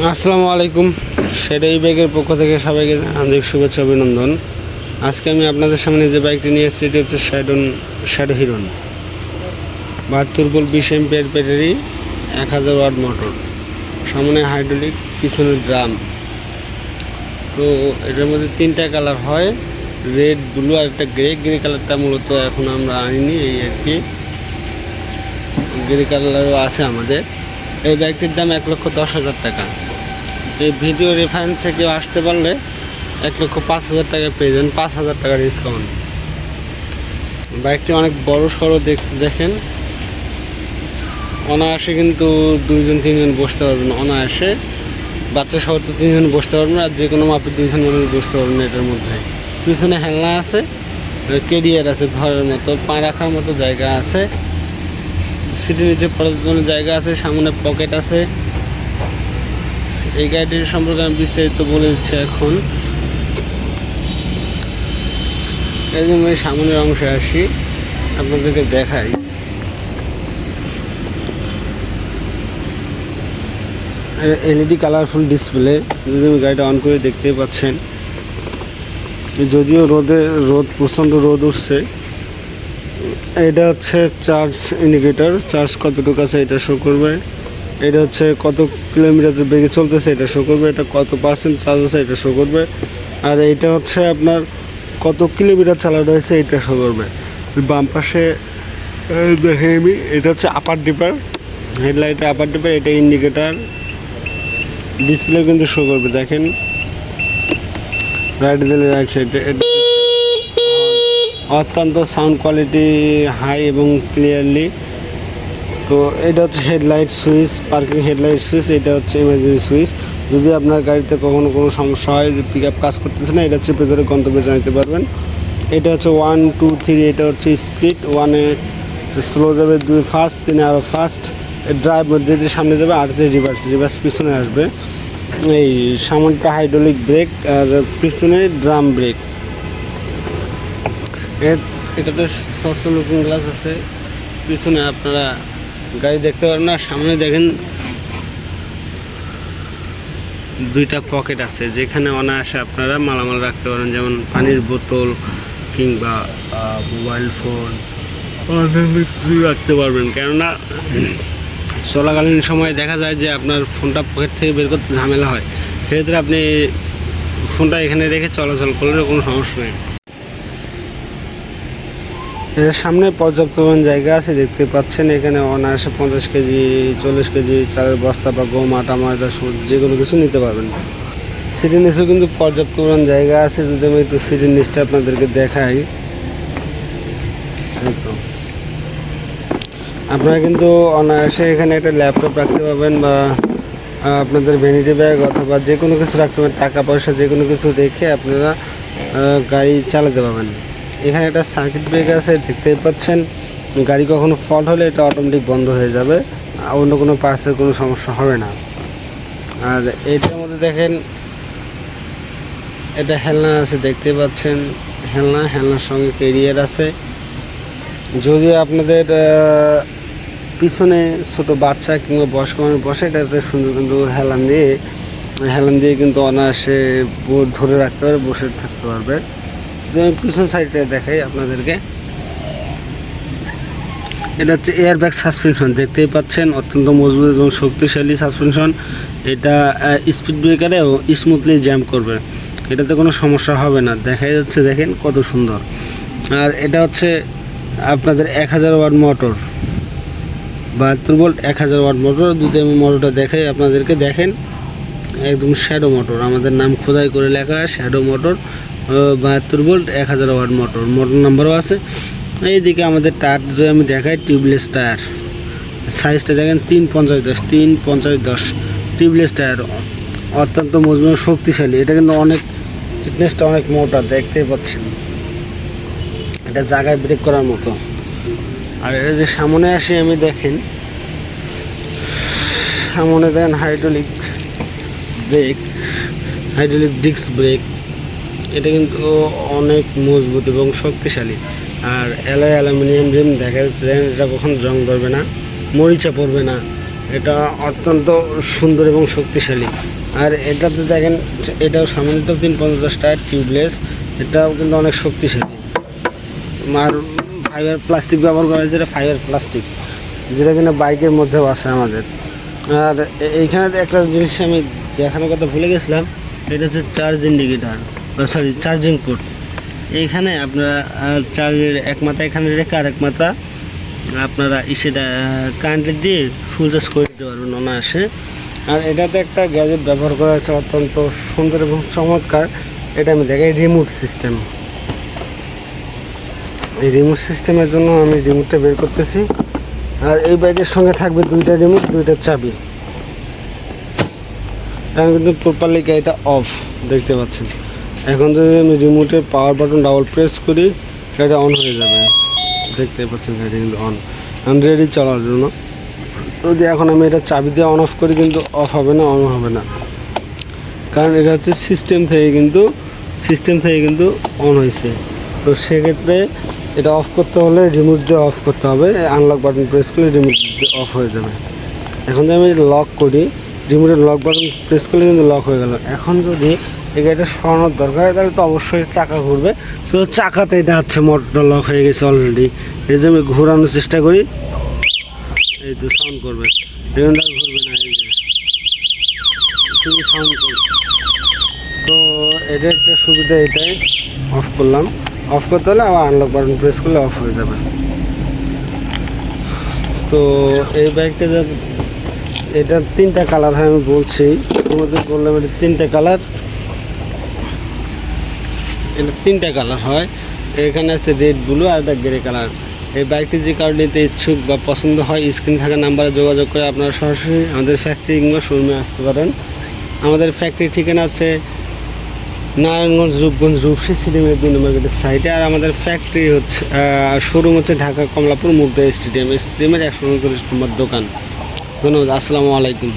আসসালামু আলাইকুম। সেটাই ব্যাগের পক্ষ থেকে সবাইকে আন্তরিক শুভেচ্ছা, অভিনন্দন। আজকে আমি আপনাদের সামনে যে বাইকটি নিয়ে এসেছি, এটি হচ্ছে শ্যাডন শ্যাডো হিরন বাহাত্তর বল বিশ এমপিয়ার ব্যাটারি, এক হাজার ওয়াট মোটর। সামনে হাইড্রোলিক, পিছনে ড্রাম। তো এটার মধ্যে তিনটা কালার হয়, রেড, ব্লু আর একটা গ্রে। গ্রে কালারটা মূলত এখন আমরা আনিনি, এই আর কি। গ্রে কালারও আছে আমাদের। এই ব্যাগটির দাম এক লক্ষ দশ হাজার টাকা। এই ভিডিও রেফারেন্সে কেউ আসতে পারলে এক লক্ষ পাঁচ হাজার টাকা পেয়ে যান পাঁচ হাজার টাকা ডিসকাউন্ট বাইকটি অনেক বড় সড়ো দেখতে দেখেন। অনায়াসে কিন্তু দুইজন, তিনজন বসতে পারবেন অনায়াসে। বাচ্চা সহ তো তিনজন বসতে পারবেন আর যে কোনো মাপের দুইজন মানুষ বসতে পারবেন এটার মধ্যে। পিছনে হেলনা আছে কেরিয়ার আছে ধরার মতো, পা রাখার মতো জায়গা আছে। সিটির নিচে পড়ার জন্য জায়গা আছে, সামনে পকেট আছে। এই গাড়িটির সম্পর্কে আমি বিস্তারিত বলে দিচ্ছি এখন। এই জন্য আমি সামনের অংশে আসি, আপনাদেরকে দেখাই। এলইডি কালারফুল ডিসপ্লে, যদি আমি গাড়িটা অন করে দেখতে পাচ্ছেন। যদিও রোদে, রোদ, প্রচণ্ড রোদ উঠছে এটা হচ্ছে চার্জ ইন্ডিকেটার। চার্জ কতটুকু আছে এটা শো করবে। এটা হচ্ছে কত কিলোমিটার বেগে চলতেছে এটা শো করবে। এটা কত পার্সেন্ট চার্জ আছে এটা শো করবে। আর এইটা হচ্ছে আপনার কত কিলোমিটার চালানো হয়েছে এটা শো করবে। বাম পাশে দেখে আমি, এটা হচ্ছে আপার ডিপার হেডলাইটে আপার ডিপার এটা ইন্ডিকেটার ডিসপ্লে কিন্তু শো করবে, দেখেন। রাইট দিলে রাইট সাইডে অত্যন্ত সাউন্ড কোয়ালিটি হাই এবং ক্লিয়ারলি তো এটা হচ্ছে headlight switch parking headlight switch এটা হচ্ছে ইমার্জেন্সি সুইচ যদি আপনার গাড়িতে কখনো কোনো সমস্যা হয়, যে পিক আপ কাজ করতেছে না, এটা হচ্ছে ভেতরে গন্তব্যে জানাতে পারবেন। এটা হচ্ছে ওয়ান টু থ্রি এটা হচ্ছে স্পিড ওয়ানে স্লো যাবে, দুই ফাস্ট তিনে আরও ফাস্ট ড্রাইভ যেটি সামনে যাবে, আর রিভার্স রিভার্স পিছনে আসবে। এই সামনটা হাইড্রোলিক ব্রেক আর পিছনে ড্রাম ব্রেক এটাতে স্বচ্ছ লুকিং গ্লাস আছে। পিছনে আপনারা গাড়ি দেখতে পারেন না, সামনে দেখেন দুইটা পকেট আছে, যেখানে অনায়াসে আপনারা মালামাল রাখতে পারেন, যেমন পানির বোতল কিংবা মোবাইল ফোন রাখতে পারবেন, কেননা চলাকালীন সময় দেখা যায় যে আপনার ফোনটা পকেট থেকে বের করতে ঝামেলা হয়। সেক্ষেত্রে আপনি ফোনটা এখানে রেখে চলাচল করলে কোনো সমস্যা নেই। সামনে পর্যাপ্ত জায়গা আছে, দেখতে পাচ্ছেন। এখানে অনায়াসে পঞ্চাশ কেজি, চল্লিশ কেজি চালের বস্তা বা গম, আটা ময়দা সুদ যে কোনো কিছু নিতে পারবেন। সিটির নিচেও কিন্তু পর্যাপ্ত পরিমাণ জায়গা আছে, যদি আমি একটু সিটির নিচটা আপনাদেরকে দেখাই। তো। আপনারা কিন্তু অনায়াসে এখানে একটা ল্যাপটপ রাখতে পারবেন বা আপনাদের ভ্যানিটি ব্যাগ অথবা যে কোনো কিছু রাখতে পারেন টাকা পয়সা যে কোনো কিছু রেখে আপনারা গাড়ি চালাতে পারবেন। এখানে একটা সার্কিট ব্রেক আছে, দেখতেই পাচ্ছেন। গাড়ি কখনো ফল্ট হলে এটা অটোমেটিক বন্ধ হয়ে যাবে। অন্য কোনো পার্সের কোনো সমস্যা হবে না। আর এটার মধ্যে দেখেন এটা হেলনা আছে, দেখতেই পাচ্ছেন। হেলনা, হেলনার সঙ্গে কেরিয়ার আছে। যদিও আপনাদের পিছনে ছোট বাচ্চা কিংবা বয়স্ক মানুষ বসে, এটাতে সুন্দর কিন্তু হেলান দিয়ে হেলান দিয়ে কিন্তু অনায়াসে ধরে রাখতে পারবে, বসে থাকতে পারবে। যদি পিছন সাইডটা দেখাই আপনাদেরকে। এটা হচ্ছে এয়ার ব্যাগ সাসপেনশন দেখতেই পাচ্ছেন, অত্যন্ত মজবুত এবং শক্তিশালী সাসপেনশন এটা স্পিড ব্রেকারে স্মুথলি জ্যাম করবে। এটাতে কোনো সমস্যা হবে না। দেখাই যাচ্ছে, দেখেন কত সুন্দর। আর এটা হচ্ছে আপনাদের এক হাজার ওয়াট মোটর বাহাত্তর ভোল্ট এক হাজার ওয়াট মোটর যদি আমি মোটরটা দেখাই আপনাদেরকে। দেখেন, একদম শ্যাডো মোটর আমাদের নাম খোদাই করে লেখা শ্যাডো মোটর বাহাত্তর ভোল্ট, এক হাজার ওয়াট মোটর। মোটর নাম্বারও আছে। এইদিকে আমাদের টায়ার যদি আমি দেখাই টিউবলেস টায়ার। সাইজটা দেখেন, তিন পঞ্চাশ দশ, তিন পঞ্চাশ দশ। টিউবলেস টায়ার অত্যন্ত মজবুত, শক্তিশালী। এটা কিন্তু অনেক ফিটনেসটা অনেক মোটা দেখতেই পাচ্ছেন। এটা জায়গায় ব্রেক করার মতো। আর এটা যে সামনে আসি, আমি দেখেন। সামনে দেখেন hydraulic brake hydraulic disc brake এটা কিন্তু অনেক মজবুত এবং শক্তিশালী। আর অ্যালয় অ্যালুমিনিয়াম রিম দেখা যাচ্ছে এটা কখন জং ধরবে না, মরিচা পড়বে না। এটা অত্যন্ত সুন্দর এবং শক্তিশালী। আর এটাতে দেখেন, এটাও সামান্য তিন পঞ্চাশ টায়ার টিউবলেস, এটাও কিন্তু অনেক শক্তিশালী। আর ফাইবার প্লাস্টিক ব্যবহার করা হয়েছে, এটা ফাইবার প্লাস্টিক যেটা কিনা বাইকের মধ্যেও আছে আমাদের। আর এইখানে একটা জিনিস আমি দেখানোর কথা ভুলে গেছিলাম, এটা হচ্ছে charge indicator sorry charging port এইখানে আপনারা চার্জের এক মাথা এখানে রেখে আর এক মাথা আপনারা সেটা কারেন্টের দিয়ে ফুল চার্জ করে দিতে পারবেন অনায়াসে। আর এটাতে একটা গ্যাজেট ব্যবহার করা হয়েছে অত্যন্ত সুন্দর এবং চমৎকার। এটা আমি দেখাই রিমোট সিস্টেম এই রিমোট সিস্টেমের জন্য আমি রিমোটটা বের করতেছি। আর এই বাইকের সঙ্গে থাকবে দুইটা রিমোট দুইটা চাবি। এখন কিন্তু প্রপারলি গাড়িটা অফ দেখতে পাচ্ছেন। এখন যদি আমি রিমোটে পাওয়ার বাটন ডাবল প্রেস করি গাড়িটা অন হয়ে যাবে। দেখতে পাচ্ছেন গাড়ি কিন্তু অন রেডি চলার জন্য। যদি এখন আমি এটা চাবি দিয়ে অন অফ করি কিন্তু অফ হবে না অন হবে না। কারণ এটা হচ্ছে সিস্টেম থেকে কিন্তু সিস্টেম থেকে কিন্তু অন হয়েছে। তো সেক্ষেত্রে এটা অফ করতে হলে রিমোট দিয়ে অফ করতে হবে। আনলক বাটন প্রেস করলে রিমোট দিয়ে অফ হয়ে যাবে। এখন যদি আমি লক করি রিমোটের লক বাটন প্রেস করলে কিন্তু লক হয়ে গেল। এখন যদি এই গাড়িটা সরানোর দরকার। তাহলে তো অবশ্যই চাকা ঘুরবে। তো চাকাতে এটা হচ্ছে মোটরটা লক হয়ে গেছে অলরেডি এই যে আমি ঘোরানোর চেষ্টা করি। এই তো সাউন্ড করবে। ঘুরবে না এই যে। শুধু সাউন্ড করবে? তো এটা একটা সুবিধা এটাই। অফ করলাম। অফ করতে হলে আবার আনলক বাটন প্রেস করলে অফ হয়ে যাবে। তো এই বাইকটা যা এটার তিনটা কালার হয় আমি বলছি। তোমাদের বললাম এটা তিনটা কালার এটা তিনটা কালার হয়। এখানে আছে রেড ব্লু আর একটা গ্রে কালার। এই বাইকটি যে কারও নিতে ইচ্ছুক বা পছন্দ হয় স্ক্রিন থাকা নাম্বারে যোগাযোগ করে আপনারা সরাসরি আমাদের ফ্যাক্টরি কিংবা শোরুমে আসতে পারেন। আমাদের ফ্যাক্টরি ঠিকানা আছে নারায়ণগঞ্জ, রূপগঞ্জ, রূপসী সিনেমের দুই নম্বর গেটের সাইডে আর আমাদের ফ্যাক্টরি হচ্ছে শোরুম হচ্ছে ঢাকা কমলাপুর মুগদা স্টেডিয়াম। স্টেডিয়ামের একশো উনচল্লিশ নম্বর দোকান। ধন্যবাদ, আসসালামু আলাইকুম।